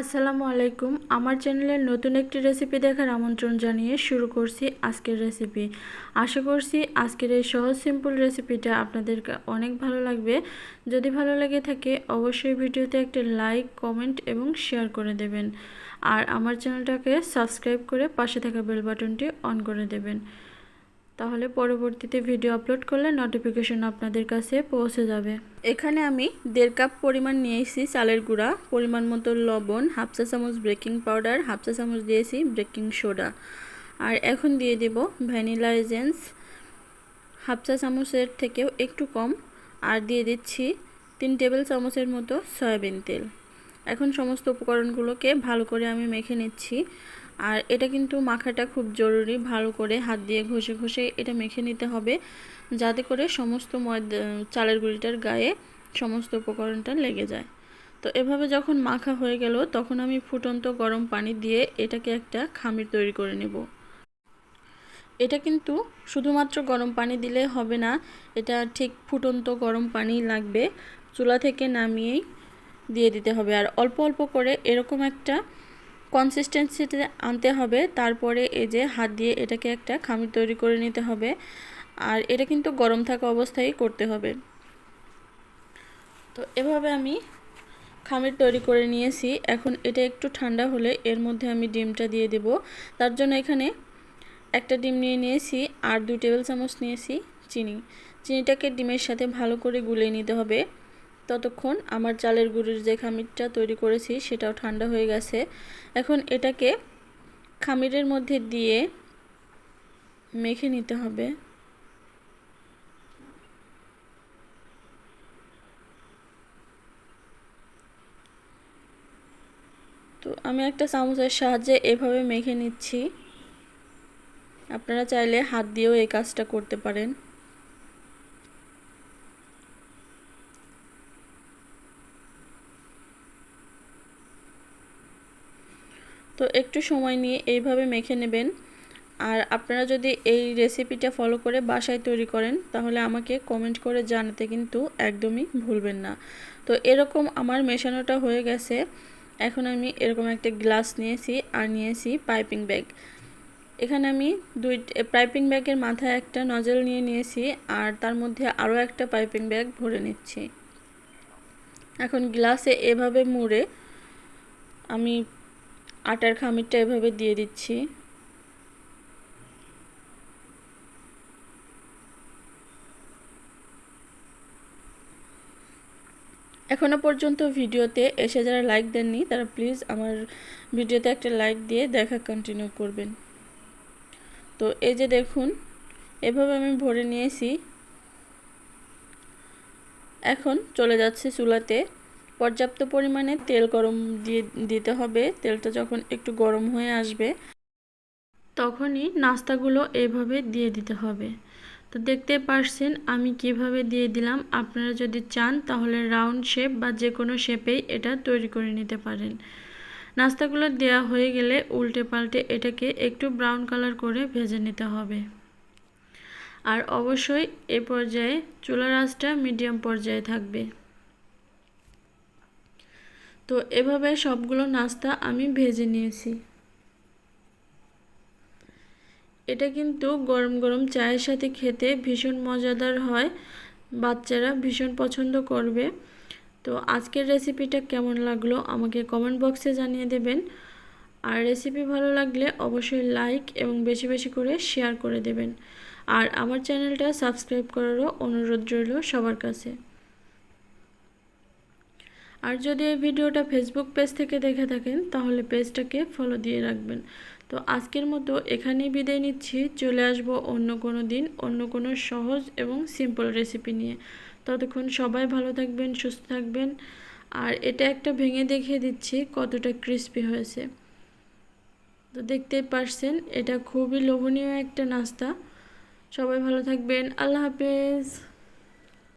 আসসালামু আলাইকুম। আমার চ্যানেলের নতুন একটি রেসিপি দেখার আমন্ত্রণ জানিয়ে শুরু করছি আজকের রেসিপি। আশা করছি আজকের এই সহজ, সিম্পল রেসিপিটা আপনাদের অনেক ভালো লাগবে। যদি ভালো লেগে থাকে, অবশ্যই ভিডিওতে একটা লাইক, কমেন্ট এবং শেয়ার করে দেবেন। আর আমার চ্যানেলটাকে সাবস্ক্রাইব করে পাশে থাকা বেল বাটনটি অন করে দেবেন। তাহলে পরবর্তীতে ভিডিও আপলোড করলে নোটিফিকেশন আপনাদের কাছে পৌঁছে যাবে। এখানে আমি দেড় কাপ পরিমাণ নিয়েছি চালের গুঁড়া, পরিমাণ মতো লবণ, হাফ চা চামচ বেকিং পাউডার হাফ চা চামচ দিয়েছি বেকিং সোডা আর এখন দিয়ে দেব ভ্যানিলা এজেন্স হাফ চা চামচের থেকেও একটু কম। আর দিয়ে দিচ্ছি তিন টেবিল চামচের মতো সয়াবিন তেল। এখন সমস্ত উপকরণগুলোকে ভালো করে আমি মেখে নিচ্ছি। আর এটা কিন্তু মাখাটা খুব জরুরি, ভালো করে হাত দিয়ে ঘষে ঘষে এটা মেখে নিতে হবে। যাতে করে সমস্ত ময়দা চালের গুঁড়িটার গায়ে সমস্ত উপকরণটা লেগে যায়। তো এভাবে যখন মাখা হয়ে গেল, তখন আমি ফুটন্ত গরম পানি দিয়ে এটাকে একটা খামির তৈরি করে নেব। এটা কিন্তু শুধুমাত্র গরম পানি দিলে হবে না, এটা ঠিক ফুটন্ত গরম পানি লাগবে। চুলা থেকে নামিয়েই দিয়ে দিতে হবে। আর অল্প অল্প করে এরকম একটা কনসিস্টেন্সিতে আনতে হবে, তারপরে এই যে হাত দিয়ে এটাকে একটা খামির তৈরি করে নিতে হবে, আর এটা কিন্তু গরম থাকা অবস্থায় করতে হবে। তো এভাবে আমি খামির তৈরি করে নিয়েছি, এখন এটা একটু ঠান্ডা হলে এর মধ্যে আমি ডিমটা দিয়ে দেব। তার জন্য এখানে একটা ডিম নিয়ে নিয়েছি আর দুই টেবিল চামচ নিয়েছি চিনি। চিনিটাকে ডিমের সাথে ভালো করে গুলিয়ে নিতে হবে। ততক্ষণ আমার চালের গুঁড়ির যে খামিরটা তৈরি করেছি সেটাও ঠান্ডা হয়ে গেছে। এখন এটাকে খামিরের মধ্যে দিয়ে মেখে নিতে হবে। তো আমি একটা চামচের সাহায্যে এভাবে মেখে নিচ্ছি। আপনারা চাইলে হাত দিয়েও এই কাজটা করতে পারেন। তো একটু সময় নিয়ে এইভাবে মেখে নেবেন। আর আপনারা যদি এই রেসিপিটা ফলো করে বাসায় তৈরি করেন, তাহলে আমাকে কমেন্ট করে জানাতে কিন্তু একদমই ভুলবেন না। তো এরকম আমার মেশানোটা হয়ে গেছে। এখন আমি এরকম একটা গ্লাস নিয়েছি আর নিয়েছি পাইপিং ব্যাগ এখানে আমি দুই পাইপিং ব্যাগের মাথায় একটা নজল নিয়ে নিয়েছি আর তার মধ্যে আরও একটা পাইপিং ব্যাগ ভরে নিচ্ছি। এখন গ্লাসে এভাবে মুড়ে আমি আটার খামিরটা এভাবে দিয়ে দিচ্ছি। এখনও পর্যন্ত ভিডিওতে এসে যারা লাইক দেননি, তারা প্লিজ আমার ভিডিওতে একটা লাইক দিয়ে দেখা কন্টিনিউ করবেন। তো এই যে দেখুন, এভাবে আমি ভরে নিয়েছি। এখন চলে যাচ্ছে চুলাতে। পর্যাপ্ত পরিমাণে তেল গরম দিয়ে দিতে হবে। তেলটা যখন একটু গরম হয়ে আসবে, তখনই নাস্তাগুলো এভাবে দিয়ে দিতে হবে। তো দেখতে পারছেন আমি কীভাবে দিয়ে দিলাম। আপনারা যদি চান, তাহলে রাউন্ড শেপ বা যে কোনো শেপেই এটা তৈরি করে নিতে পারেন। নাস্তাগুলো দেওয়া হয়ে গেলে উল্টে পাল্টে এটাকে একটু ব্রাউন কালার করে ভেজে নিতে হবে। আর অবশ্যই এ পর্যায়ে চুলার আঁচটা মিডিয়াম পর্যায়ে থাকবে। তো এভাবে সবগুলো নাস্তা আমি ভেজে নিয়েছি। এটা কিন্তু গরম গরম চায়ের সাথে খেতে ভীষণ মজাদার হয়। বাচ্চারা ভীষণ পছন্দ করবে। তো আজকের রেসিপিটা কেমন লাগল আমাকে কমেন্ট বক্সে জানিয়ে দেবেন। আর রেসিপি ভালো লাগলে অবশ্যই লাইক এবং বেশি বেশি করে শেয়ার করে দেবেন। আর আমার চ্যানেলটা সাবস্ক্রাইব করারও অনুরোধ রইল সবার কাছে। আর যদি এই ভিডিওটা ফেসবুক পেজ থেকে দেখে থাকেন, তাহলে পেজটাকে ফলো দিয়ে রাখবেন। তো আজকের মতো এখানেই বিদায় নিচ্ছি। চলে আসব অন্য কোনো দিন, অন্য কোনো সহজ এবং সিম্পল রেসিপি নিয়ে। ততক্ষণ সবাই ভালো থাকবেন, সুস্থ থাকবেন। আর এটা একটা ভেঙে দেখিয়ে দিচ্ছি কতটা ক্রিস্পি হয়েছে। তো দেখতেই পারছেন, এটা খুবই লোভনীয় একটা নাস্তা। সবাই ভালো থাকবেন। আল্লাহ হাফেজ।